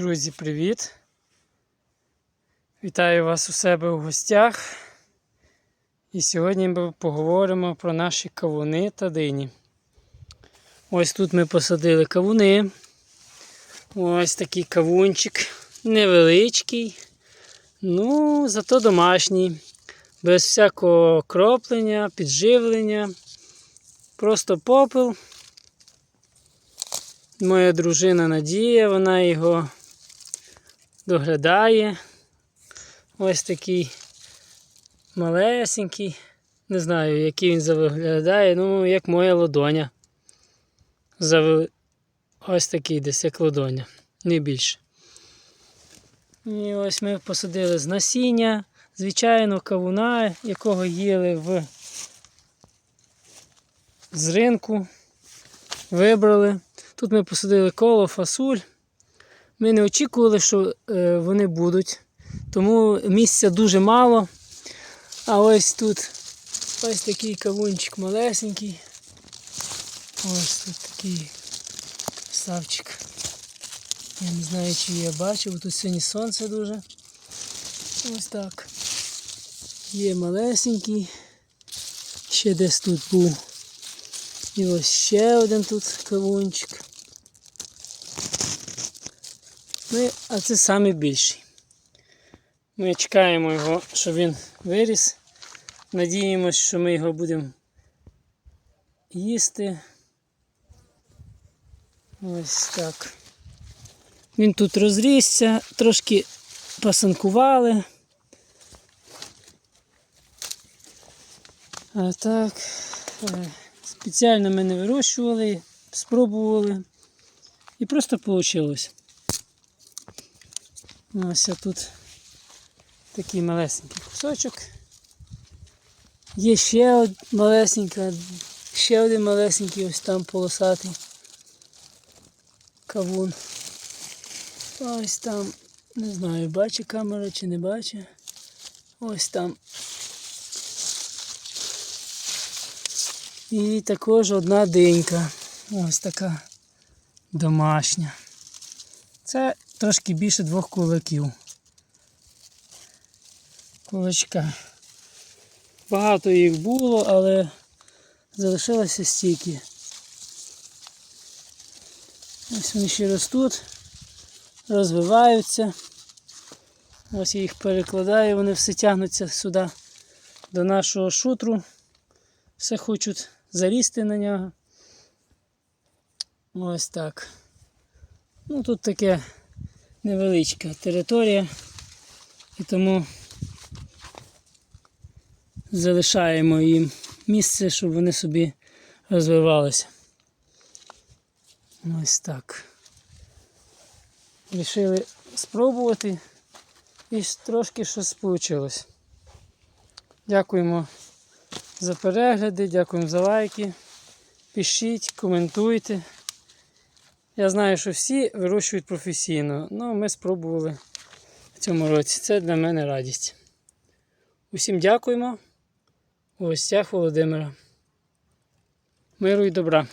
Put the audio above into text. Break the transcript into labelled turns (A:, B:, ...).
A: Друзі, привіт! Вітаю вас у себе у гостях. І сьогодні ми поговоримо про наші кавуни та дині. Ось тут ми посадили кавуни. Ось такий кавунчик. Невеличкий. Ну, зато домашній. Без всякого кроплення, підживлення. Просто попел. Моя дружина Надія, вона його доглядає. Ось такий малесенький. Не знаю, який він виглядає, ну, як моя ладоня. Зави... Ось такий десь як ладоня, не більше. І ось ми посадили з насіння, звичайно, кавуна, якого їли в... з ринку. Вибрали. Тут ми посадили коло, фасоль. Ми не очікували, що е, вони будуть, тому місця дуже мало. А ось тут ось такий кавунчик малесенький. Ось тут такий ставчик. Я не знаю, чи я бачив, тут сьогодні сонце дуже. Ось так. Є малесенький. Ще десь тут був. І ось ще один тут кавунчик. Ми, а це самий більший. Ми чекаємо його, щоб він виріс. Надіємося, що ми його будемо їсти. Ось так. Він тут розрісся, трошки пасанкували. А так, е, спеціально ми не вирощували, спробували і просто вийшло. Ось тут такий малесенький кусочок. Є ще малесенька, ще один малесенький ось там полосатий кавун. Ось там, не знаю, бачить камера чи не бачить. Ось там. І також одна динька. Ось така домашня. Це трошки більше двох кулаків. Кулачка. Багато їх було, але залишилося стільки. Ось вони ще ростуть, розвиваються. Ось я їх перекладаю, вони все тягнуться сюди до нашого шутру. Все хочуть залізти на нього. Ось так. Ну тут таке невеличка територія і тому залишаємо їм місце, щоб вони собі розвивалися. Ось так. Рішили спробувати і трошки щось вийшло. Дякуємо за перегляди, дякуємо за лайки. Пишіть, коментуйте. Я знаю, що всі вирощують професійно, але ми спробували в цьому році. Це для мене радість. Усім дякуємо. У гостях Володимира. Миру і добра.